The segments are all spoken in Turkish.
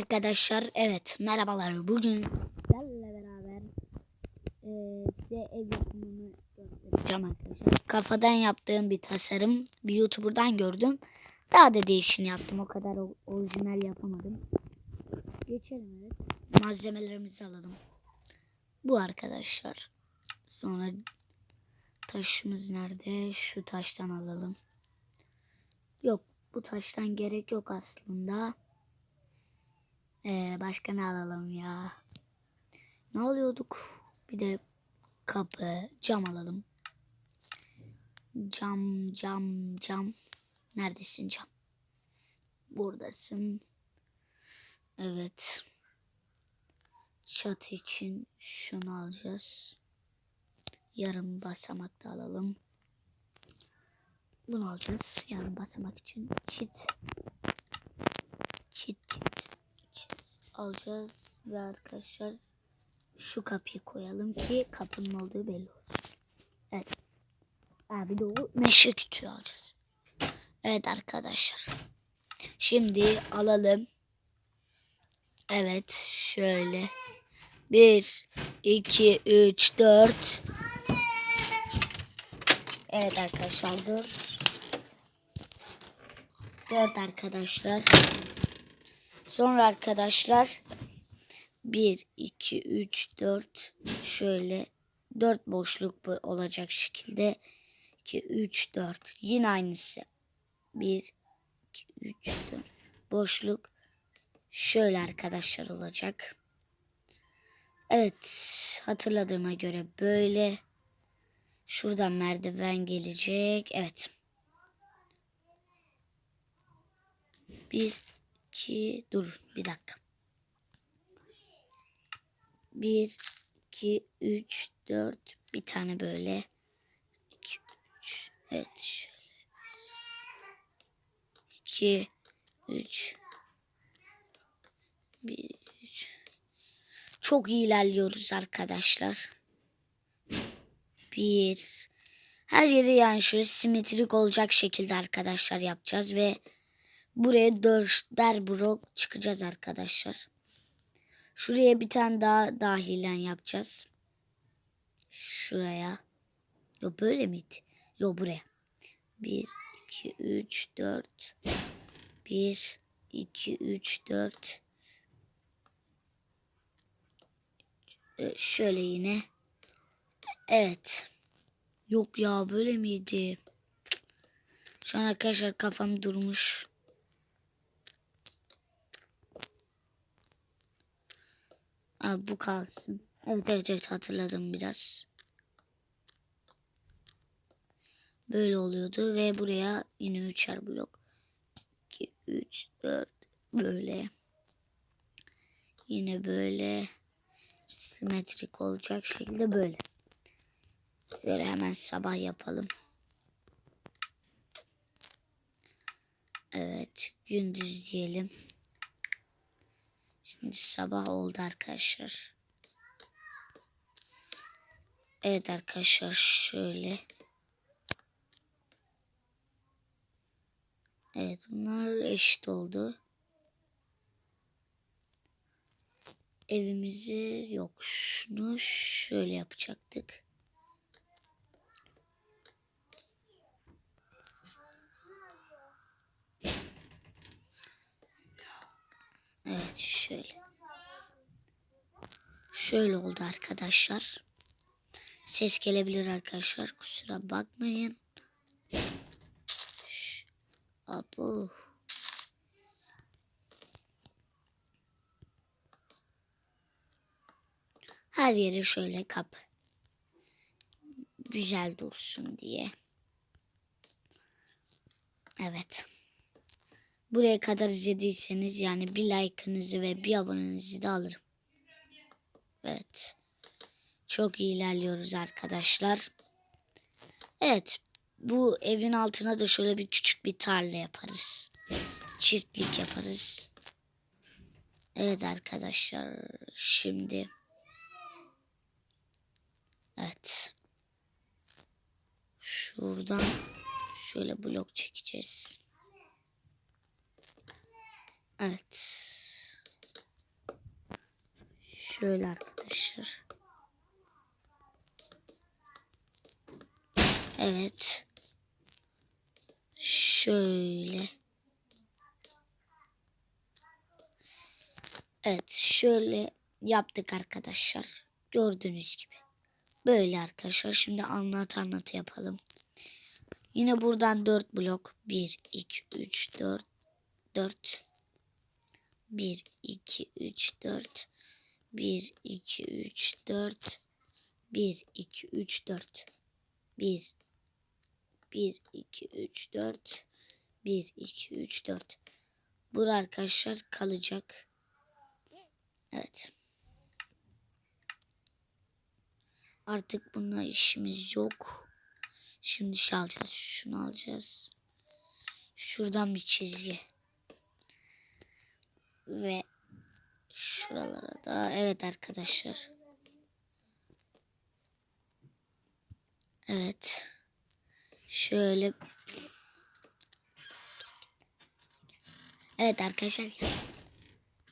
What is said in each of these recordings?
Arkadaşlar evet merhabalar bugün sizlerle beraber eee, size ev yapımını göstereceğim arkadaşlar. Kafadan yaptığım bir tasarım bir youtuberdan gördüm. Daha da değişini yaptım o kadar orijinal yapamadım. Geçelim evet. Malzemelerimizi alalım. Bu arkadaşlar. Sonra taşımız nerede? Şu taştan alalım. Yok bu taştan gerek yok aslında. Ee, başka ne alalım ya? Ne alıyorduk? Bir de kapı, cam alalım. Cam, cam, cam. Neredesin cam? Buradasın. Evet. Çatı için şunu alacağız. Yarım basamak da alalım. Bunu alacağız. Yarım basamak için. Çit. Çit, çit alacağız ve arkadaşlar şu kapıyı koyalım ki kapının olduğu belli olsun. Evet. Abi de o meşe kütüğü alacağız. Evet arkadaşlar. Şimdi alalım. Evet şöyle. 1 2 3 4 Evet arkadaşlar 4 4 arkadaşlar. Sonra arkadaşlar 1, 2, 3, 4 şöyle 4 boşluk olacak şekilde 2, 3, 4 yine aynısı 1, 2, 3, 4 boşluk şöyle arkadaşlar olacak. Evet hatırladığıma göre böyle şuradan merdiven gelecek. Evet. 1 2 dur bir dakika. 1 2 3 4 bir tane böyle. 2 3 evet şöyle. 2 3 1 3 çok ilerliyoruz arkadaşlar. 1 her yeri yani şöyle simetrik olacak şekilde arkadaşlar yapacağız ve Buraya dörder blok çıkacağız arkadaşlar. Şuraya bir tane daha dahilen yapacağız. Şuraya. Yo böyle miydi? Yo buraya. 1, 2, 3, 4. 1, 2, 3, 4. Şöyle yine. Evet. Yok ya böyle miydi? Şu an arkadaşlar kafam durmuş. Abi bu kalsın. Evet evet evet hatırladım biraz. Böyle oluyordu ve buraya yine üçer blok. 2, 3, 4 böyle. Yine böyle simetrik olacak şekilde böyle. Böyle hemen sabah yapalım. Evet gündüz diyelim. Şimdi sabah oldu arkadaşlar. Evet arkadaşlar şöyle. Evet bunlar eşit oldu. Evimizi yok şunu şöyle yapacaktık. Evet şöyle. Şöyle oldu arkadaşlar. Ses gelebilir arkadaşlar. Kusura bakmayın. Şş, Abo. Her yere şöyle kapı. Güzel dursun diye. Evet. Buraya kadar izlediyseniz yani bir like'ınızı ve bir abonenizi de alırım. Evet. Çok iyi ilerliyoruz arkadaşlar. Evet. Bu evin altına da şöyle bir küçük bir tarla yaparız. Çiftlik yaparız. Evet arkadaşlar. Şimdi. Evet. Şuradan şöyle blok çekeceğiz. Evet. Şöyle arkadaşlar. Evet. Şöyle. Evet şöyle yaptık arkadaşlar. Gördüğünüz gibi. Böyle arkadaşlar. Şimdi anlat anlat yapalım. Yine buradan 4 blok. 1, 2, 3, 4, 4. 1, 2, 3, 4. 1, 2, 3, 4. 1, 2, 3, 4. 1, 1, 2, 3, 4. 1, 2, 3, 4. Bura arkadaşlar kalacak. Evet. Artık bununla işimiz yok. Şimdi şey alacağız. Şunu alacağız. Şuradan bir çizgi. Ve şuralara da evet arkadaşlar. Evet. Şöyle Evet arkadaşlar.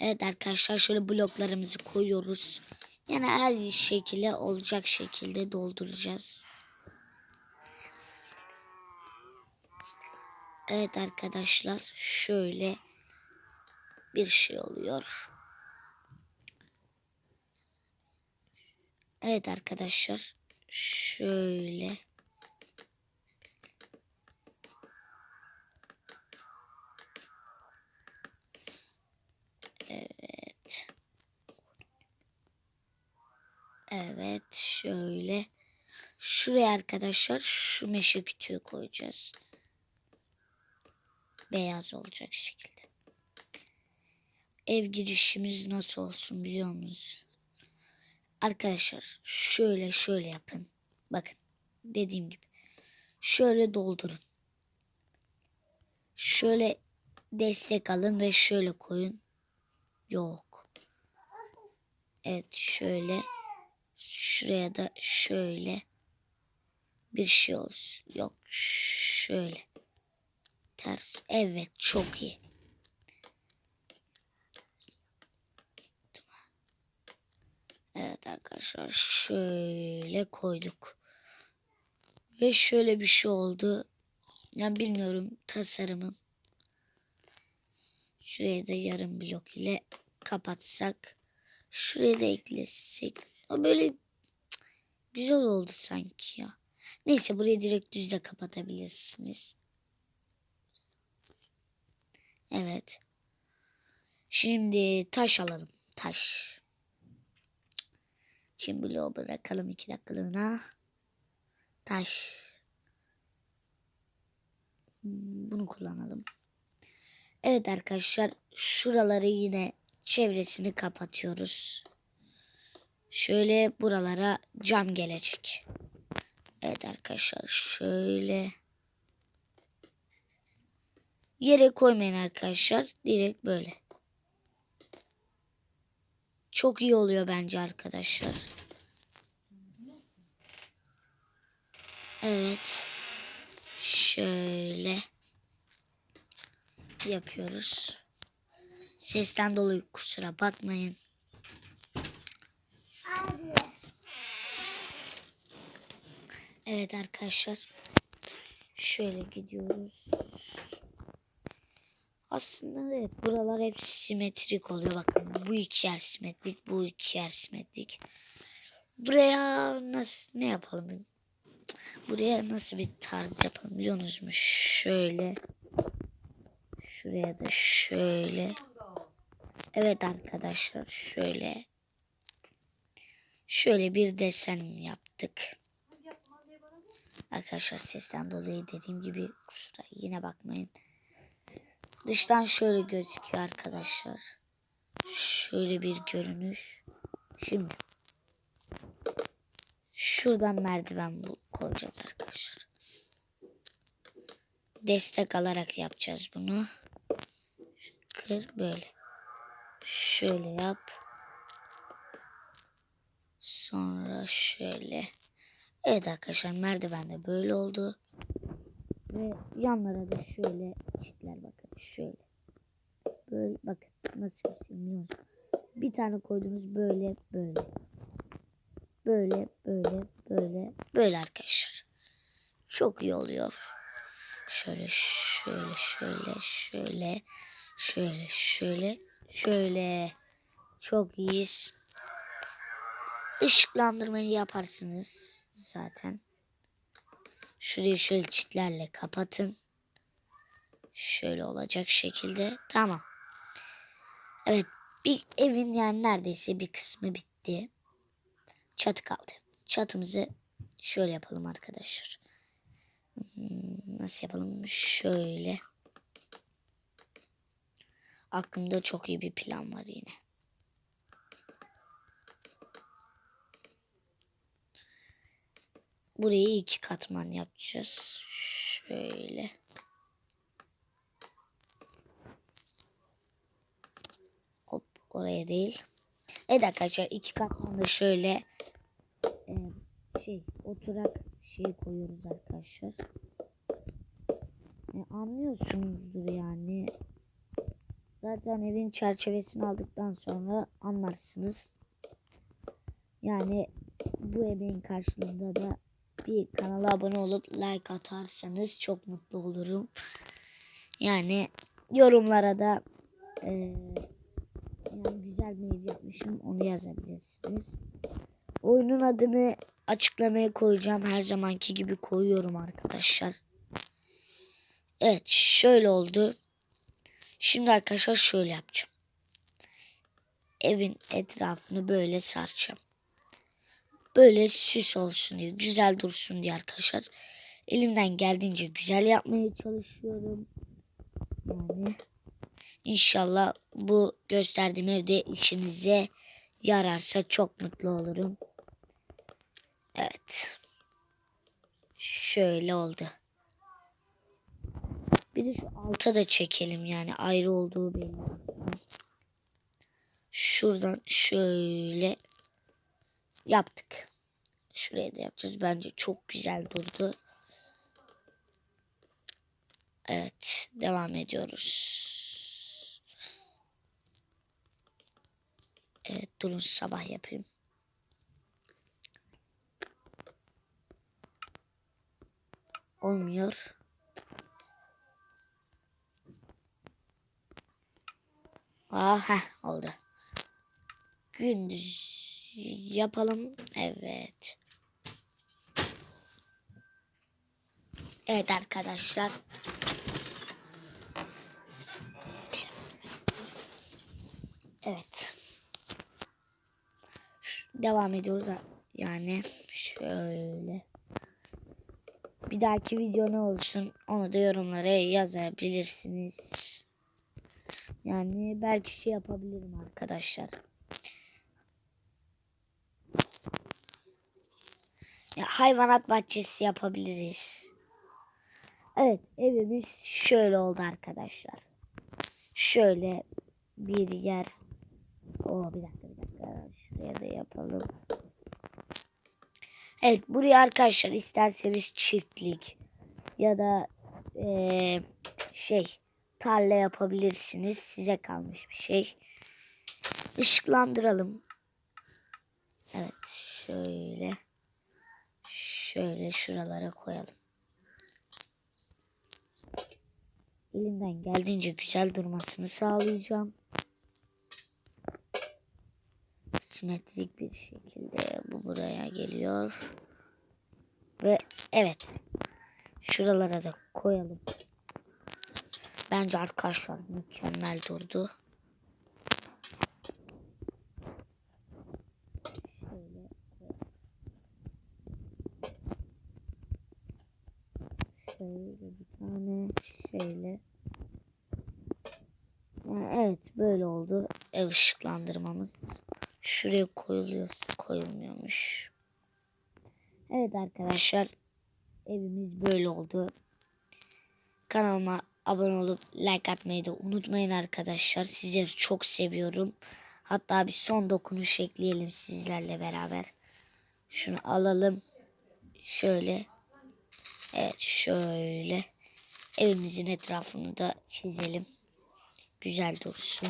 Evet arkadaşlar şöyle bloklarımızı koyuyoruz. Yani her şekilde olacak şekilde dolduracağız. Evet arkadaşlar şöyle bir şey oluyor. Evet arkadaşlar şöyle Evet. Evet şöyle. Şuraya arkadaşlar şu meşe kütüğü koyacağız. Beyaz olacak şekilde. Ev girişimiz nasıl olsun biliyor musunuz? Arkadaşlar şöyle şöyle yapın. Bakın dediğim gibi. Şöyle doldurun. Şöyle destek alın ve şöyle koyun. Yok. Evet şöyle. Şuraya da şöyle. Bir şey olsun. Yok şöyle. Ters. Evet çok iyi. Evet arkadaşlar şöyle koyduk. Ve şöyle bir şey oldu. Yani bilmiyorum tasarımım. Şuraya da yarım blok ile kapatsak. Şuraya da eklesek. O böyle güzel oldu sanki ya. Neyse burayı direkt düzle kapatabilirsiniz. Evet. Şimdi taş alalım. Taş. Çim bloğu bırakalım iki dakikalığına. Taş. Bunu kullanalım. Evet arkadaşlar şuraları yine çevresini kapatıyoruz. Şöyle buralara cam gelecek. Evet arkadaşlar şöyle. Yere koymayın arkadaşlar. Direkt böyle. Çok iyi oluyor bence arkadaşlar. Evet. Şöyle yapıyoruz. Sesten dolayı kusura bakmayın. Evet arkadaşlar. Şöyle gidiyoruz. Aslında evet buralar hep simetrik oluyor. Bakın bu iki yer simetrik, bu iki yer simetrik. Buraya nasıl ne yapalım? Buraya nasıl bir tarz yapalım biliyor musunuz? Şöyle. Şuraya da şöyle. Evet arkadaşlar şöyle. Şöyle bir desen yaptık. Arkadaşlar sesten dolayı dediğim gibi kusura yine bakmayın. Dıştan şöyle gözüküyor arkadaşlar. Şöyle bir görünüş. Şimdi şuradan merdiven koyacağız arkadaşlar. Destek alarak yapacağız bunu. Kır böyle. Şöyle yap. Sonra şöyle. Evet arkadaşlar merdiven de böyle oldu. Ve yanlara da şöyle çitler bakın şöyle. Böyle bakın nasıl göstereyim bir tane koydunuz böyle böyle. Böyle böyle böyle böyle arkadaşlar. Çok iyi oluyor. Şöyle şöyle şöyle şöyle şöyle şöyle şöyle. Çok iyiyiz. Işıklandırmayı yaparsınız zaten. Şurayı şöyle çitlerle kapatın. Şöyle olacak şekilde. Tamam. Evet. Bir evin yani neredeyse bir kısmı bitti. Çatı kaldı. Çatımızı şöyle yapalım arkadaşlar. Hmm, Nasıl yapalım? Şöyle. Aklımda çok iyi bir plan var yine. Burayı iki katman yapacağız. Şöyle. Oraya değil. Evet arkadaşlar iki katman da şöyle e, şey oturak şey koyuyoruz arkadaşlar. E, anlıyorsunuzdur yani. Zaten evin çerçevesini aldıktan sonra anlarsınız. Yani bu emeğin karşılığında da bir kanala abone olup like atarsanız çok mutlu olurum. Yani yorumlara da e, güzel bir ev yapmışım onu yazabilirsiniz. Oyunun adını açıklamaya koyacağım. Her zamanki gibi koyuyorum arkadaşlar. Evet şöyle oldu. Şimdi arkadaşlar şöyle yapacağım. Evin etrafını böyle saracağım. Böyle süs olsun diye, güzel dursun diye arkadaşlar. Elimden geldiğince güzel yapmaya çalışıyorum. Yani inşallah bu gösterdiğim evde işinize yararsa çok mutlu olurum. Evet. Şöyle oldu. Bir de şu alta da çekelim yani ayrı olduğu belli. Şuradan şöyle yaptık. Şuraya da yapacağız. Bence çok güzel durdu. Evet. Devam ediyoruz. Evet. Durun sabah yapayım. Olmuyor. Aha oldu. Gündüz yapalım. Evet. Evet arkadaşlar. Evet. Devam ediyoruz. Yani şöyle. Bir dahaki video ne olsun onu da yorumlara yazabilirsiniz. Yani belki şey yapabilirim arkadaşlar. Ya hayvanat bahçesi yapabiliriz. Evet evimiz şöyle oldu arkadaşlar. Şöyle bir yer. O bir dakika bir dakika. Şuraya da yapalım. Evet buraya arkadaşlar isterseniz çiftlik ya da eee, şey tarla yapabilirsiniz. Size kalmış bir şey. Işıklandıralım. Evet şöyle. Şöyle şuralara koyalım. Elimden geldiğince güzel durmasını sağlayacağım. Simetrik bir şekilde bu buraya geliyor. Ve evet. Şuralara da koyalım. Bence arkadaşlar mükemmel durdu. Şöyle şöyle bir tane şöyle. Yani evet böyle oldu ev ışıklandırmamız. Şuraya koyuluyor, koyulmuyormuş. Evet arkadaşlar evimiz böyle oldu. Kanalıma abone olup like atmayı da unutmayın arkadaşlar. Sizleri çok seviyorum. Hatta bir son dokunuş ekleyelim sizlerle beraber. Şunu alalım. Şöyle. Evet şöyle. Evimizin etrafını da çizelim. Güzel dursun.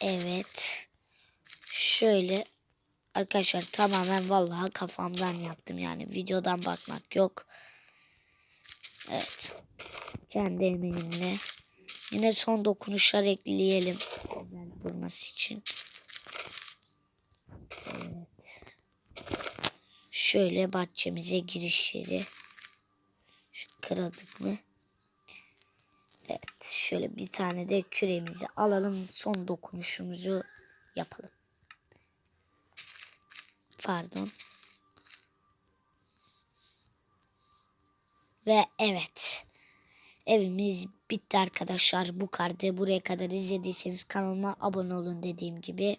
Evet. Şöyle arkadaşlar tamamen vallahi kafamdan yaptım yani videodan bakmak yok. Evet. Kendi emeğimle. Yine son dokunuşlar ekleyelim. Güzel durması için. Evet. Şöyle bahçemize giriş yeri. Şu kıradık mı? Evet. Şöyle bir tane de küremizi alalım. Son dokunuşumuzu yapalım. Pardon. Ve evet. Evimiz bitti arkadaşlar. Bu kartı buraya kadar izlediyseniz kanalıma abone olun dediğim gibi.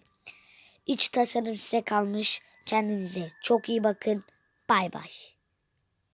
İç tasarım size kalmış. Kendinize çok iyi bakın. Bay bay.